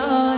Oh.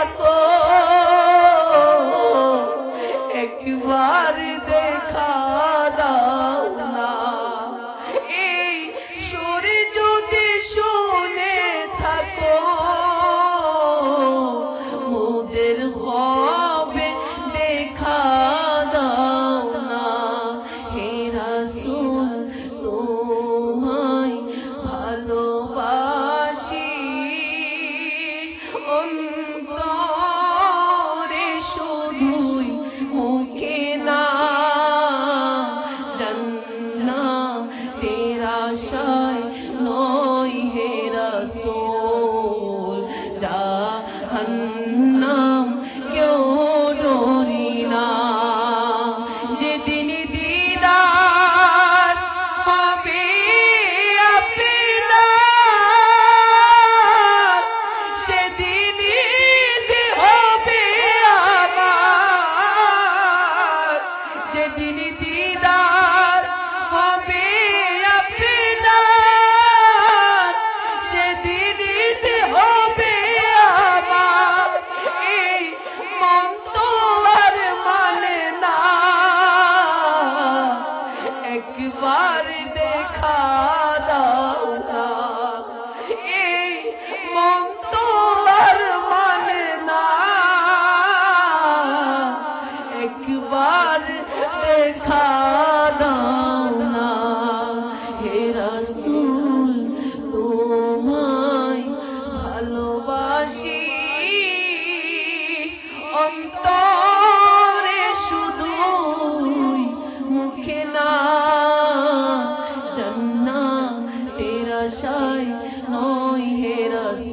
I go. জাহান্নাম, কেউ ডরি না। যেদিন দিদার হবে আপনার সেদিন হবে আমার। যেদিন দিদার হবে আপনার সেদিন হবে একবার দেখা দাও